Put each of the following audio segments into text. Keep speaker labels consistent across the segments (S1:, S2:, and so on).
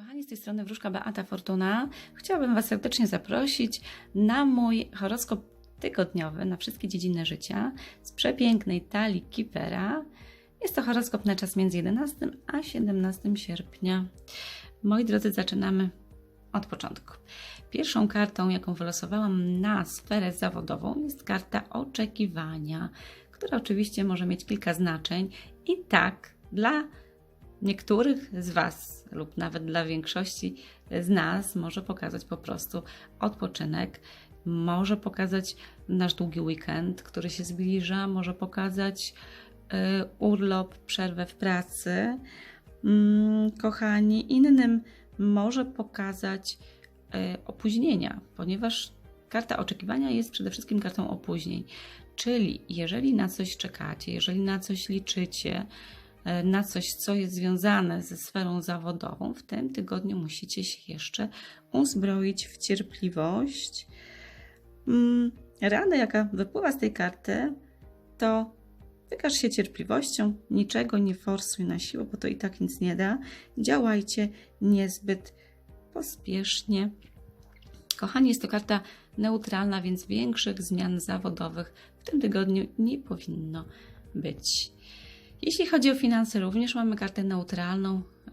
S1: kochani, z tej strony Wróżka Beata Fortuna. Chciałabym Was serdecznie zaprosić na mój horoskop tygodniowy na wszystkie dziedziny życia z przepięknej talii Kipera. Jest to horoskop na czas między 11 a 17 sierpnia. Moi drodzy, zaczynamy od początku. Pierwszą kartą, jaką wylosowałam na sferę zawodową, jest karta oczekiwania, która oczywiście może mieć kilka znaczeń. I tak, dla niektórych z Was, lub nawet dla większości z nas, może pokazać po prostu odpoczynek, może pokazać nasz długi weekend, który się zbliża, może pokazać y, urlop, przerwę w pracy. Mm, kochani, innym może pokazać y, opóźnienia, ponieważ karta oczekiwania jest przede wszystkim kartą opóźnień. Czyli jeżeli na coś czekacie, jeżeli na coś liczycie, na coś, co jest związane ze sferą zawodową, w tym tygodniu musicie się jeszcze uzbroić w cierpliwość. Mm, Rada, jaka wypływa z tej karty, to wykaż się cierpliwością, niczego nie forsuj na siłę, bo to i tak nic nie da. Działajcie niezbyt pospiesznie. Kochani, jest to karta neutralna, więc większych zmian zawodowych w tym tygodniu nie powinno być. Jeśli chodzi o finanse, również mamy kartę neutralną. Yy,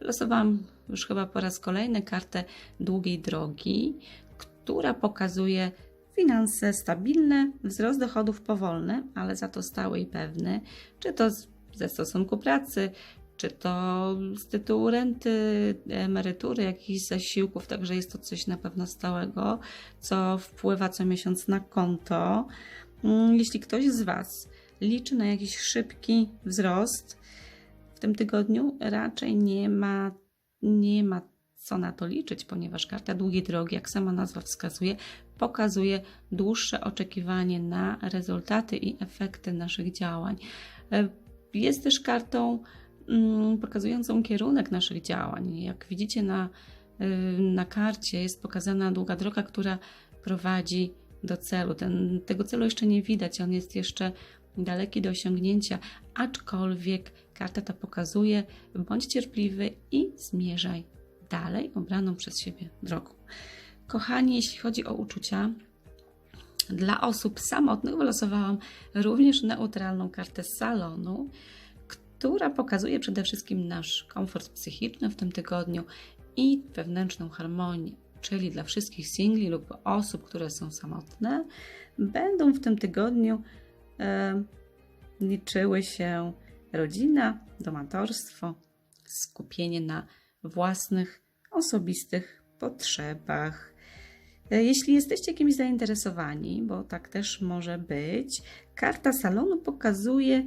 S1: Losowałam już chyba po raz kolejny kartę długiej drogi, która pokazuje finanse stabilne, wzrost dochodów powolny, ale za to stały i pewny, czy to ze stosunku pracy, czy to z tytułu renty, emerytury, jakichś zasiłków, także jest to coś na pewno stałego, co wpływa co miesiąc na konto. Mm, Jeśli ktoś z Was liczy na jakiś szybki wzrost w tym tygodniu, raczej nie ma, nie ma co na to liczyć, ponieważ karta długiej drogi, jak sama nazwa wskazuje, pokazuje dłuższe oczekiwanie na rezultaty i efekty naszych działań. E, Jest też kartą mm, pokazującą kierunek naszych działań. Jak widzicie na, y, na karcie jest pokazana długa droga, która prowadzi do celu. Ten, tego celu jeszcze nie widać, on jest jeszcze daleki do osiągnięcia, aczkolwiek karta ta pokazuje, bądź cierpliwy i zmierzaj dalej obraną przez siebie drogą. Kochani, jeśli chodzi o uczucia, dla osób samotnych wylosowałam również neutralną kartę salonu, która pokazuje przede wszystkim nasz komfort psychiczny w tym tygodniu i wewnętrzną harmonię. Czyli dla wszystkich singli lub osób, które są samotne, będą w tym tygodniu liczyły się rodzina, domatorstwo, skupienie na własnych, osobistych potrzebach. E, Jeśli jesteście kimś zainteresowani, bo tak też może być, karta salonu pokazuje,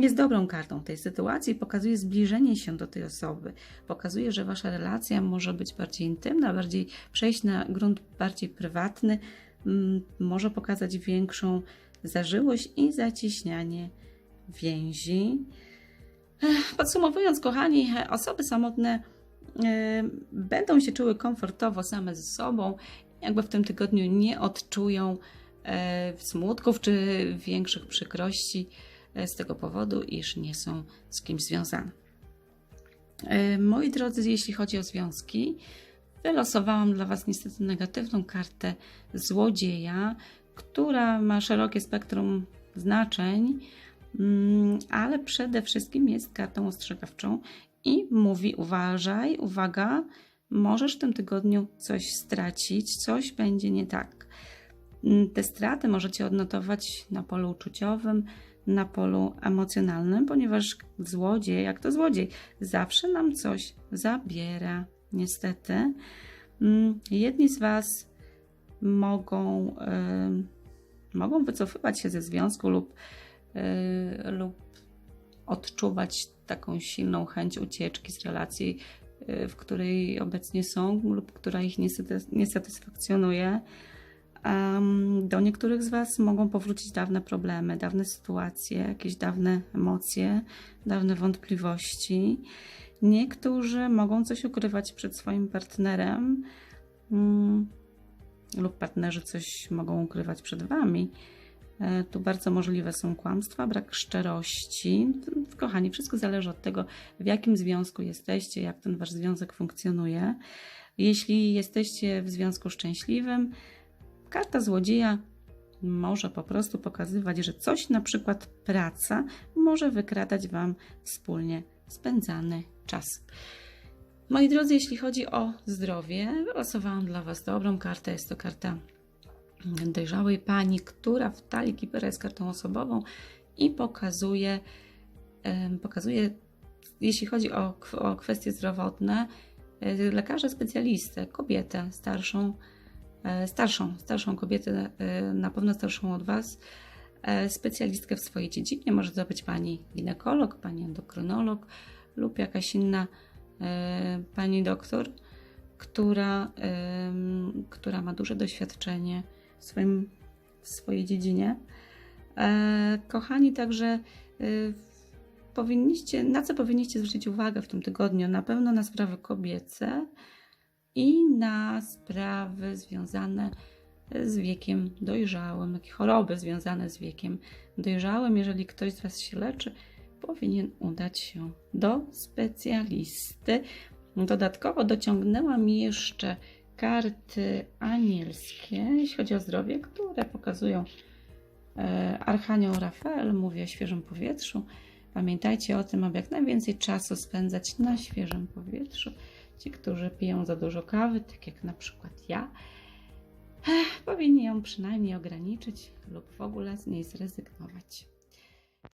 S1: jest dobrą kartą tej sytuacji, pokazuje zbliżenie się do tej osoby, pokazuje, że wasza relacja może być bardziej intymna, bardziej przejść na grunt bardziej prywatny, może pokazać większą zażyłość i zacieśnianie więzi. Podsumowując, kochani, osoby samotne e, będą się czuły komfortowo same ze sobą, jakby w tym tygodniu nie odczują e, smutków czy większych przykrości e, z tego powodu, iż nie są z kimś związane. Moi drodzy, jeśli chodzi o związki, wylosowałam dla Was niestety negatywną kartę złodzieja, która ma szerokie spektrum znaczeń, mm, ale przede wszystkim jest kartą ostrzegawczą i mówi: uważaj, uwaga, możesz w tym tygodniu coś stracić, coś będzie nie tak. Mm, Te straty możecie odnotować na polu uczuciowym, na polu emocjonalnym, ponieważ złodziej, jak to złodziej, zawsze nam coś zabiera, niestety. Mm, Jedni z Was mogą, mogą wycofywać się ze związku lub, y, lub odczuwać taką silną chęć ucieczki z relacji, y, w której obecnie są lub która ich nie, satys- nie satysfakcjonuje. Do niektórych z Was mogą powrócić dawne problemy, dawne sytuacje, jakieś dawne emocje, dawne wątpliwości. Niektórzy mogą coś ukrywać przed swoim partnerem, mm, lub partnerzy coś mogą ukrywać przed Wami. E, Tu bardzo możliwe są kłamstwa, brak szczerości. Kochani, wszystko zależy od tego, w jakim związku jesteście, jak ten wasz związek funkcjonuje. Jeśli jesteście w związku szczęśliwym, karta złodzieja może po prostu pokazywać, że coś, na przykład praca, może wykradać Wam wspólnie spędzany czas. Moi drodzy, jeśli chodzi o zdrowie, wylosowałam dla Was dobrą kartę. Jest to karta dojrzałej pani, która w talii Kipera jest kartą osobową i pokazuje, pokazuje jeśli chodzi o, o kwestie zdrowotne, e, lekarza specjalistę, kobietę starszą, e, starszą, starszą kobietę, e, na pewno starszą od Was, specjalistkę w swojej dziedzinie. Może to być pani ginekolog, pani endokrynolog lub jakaś inna pani doktor, która, em, która ma duże doświadczenie w, swoim, w swojej dziedzinie. E, kochani, także powinniście, na co powinniście zwrócić uwagę w tym tygodniu? Na pewno na sprawy kobiece i na sprawy związane z wiekiem dojrzałym, choroby związane z wiekiem dojrzałym. Jeżeli ktoś z Was się leczy, powinien udać się do specjalisty. Dodatkowo dociągnęłam jeszcze karty anielskie, jeśli chodzi o zdrowie, które pokazują e, Archanioł Rafael, mówi o świeżym powietrzu. Pamiętajcie o tym, aby jak najwięcej czasu spędzać na świeżym powietrzu. Ci, którzy piją za dużo kawy, tak jak na przykład ja, eh, powinni ją przynajmniej ograniczyć lub w ogóle z niej zrezygnować.